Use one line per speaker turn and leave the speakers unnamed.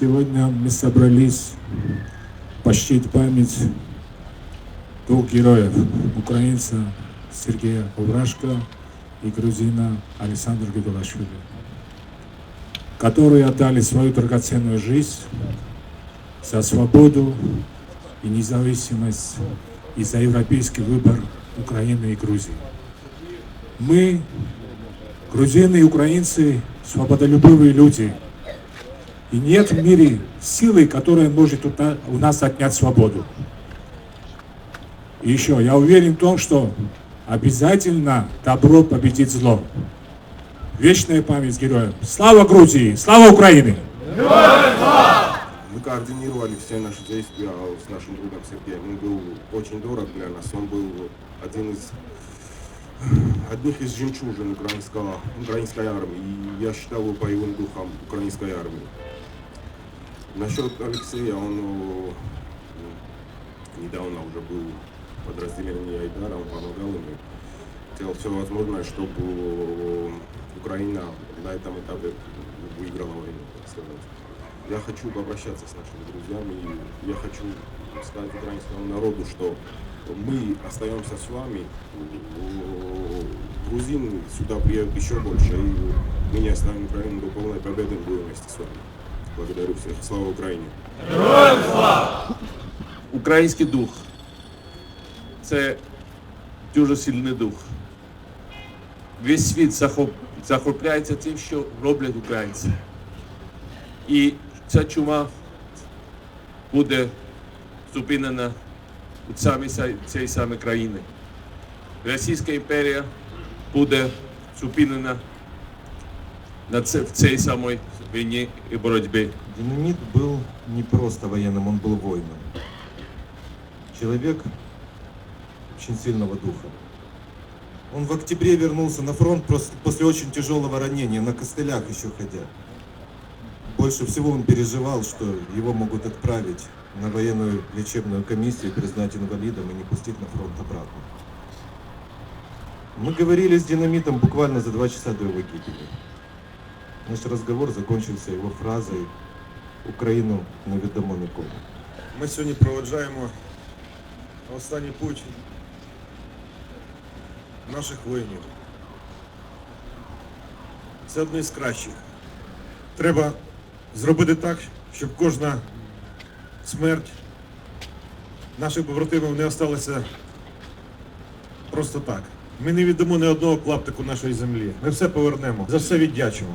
Сегодня мы собрались почтить память двух героев, украинца Сергея Оврашко и грузина Александра Гедулашвили, которые отдали свою драгоценную жизнь за свободу и независимость и за европейский выбор Украины и Грузии. Мы, грузины и украинцы, свободолюбивые люди. И нет в мире силы, которая может у на- у нас отнять свободу. И еще, я уверен в том, что обязательно добро победит зло. Вечная память героям. Слава Грузии! Слава Украине!
Мы координировали все наши действия с нашим другом Сергеем. Он был очень дорог для нас. Он был один из одних из жемчужин украинского, украинской армии. И я считал его боевым духом украинской армии. Насчет Алексея, он э, недавно уже был в подразделении Айдара, он помогал и Делал все возможное, чтобы Украина на этом этапе выиграла войну, так сказать. Я хочу попрощаться с нашими друзьями, и я хочу сказать украинскому народу, что мы остаемся с вами, грузин сюда приедут еще больше, и мы не оставим Украину до полной победы, будем вместе с вами. Благодарю всех. Слава Украине!
Український дух це дуже сильний дух. Весь світ захоп- захопляється тим, що роблять українці. І ця чума буде зупинена у самій са- цій самій країні. Російська імперія буде зупинена на це, в цій самій війні і боротьбі.
Динамит был не просто военным, он был воином. Человек очень сильного духа. Он в октябре вернулся на фронт прос- после очень тяжелого ранения, на костылях еще ходя. Больше всего он переживал, что его могут отправить на военную лечебную комиссию, признать инвалидом и не пустить на фронт обратно. Мы говорили с динамитом буквально за два часа до его гибели. Наш разговор закончился его фразой Україну невідомо нікому.
Ми сьогодні проведжаємо останній путь наших воїнів. Це одне з кращих. Треба зробити так, щоб кожна смерть наших побратимів не осталася просто так. Ми не віддамо ні одного клаптику нашої землі. Ми все повернемо, за все віддячимо.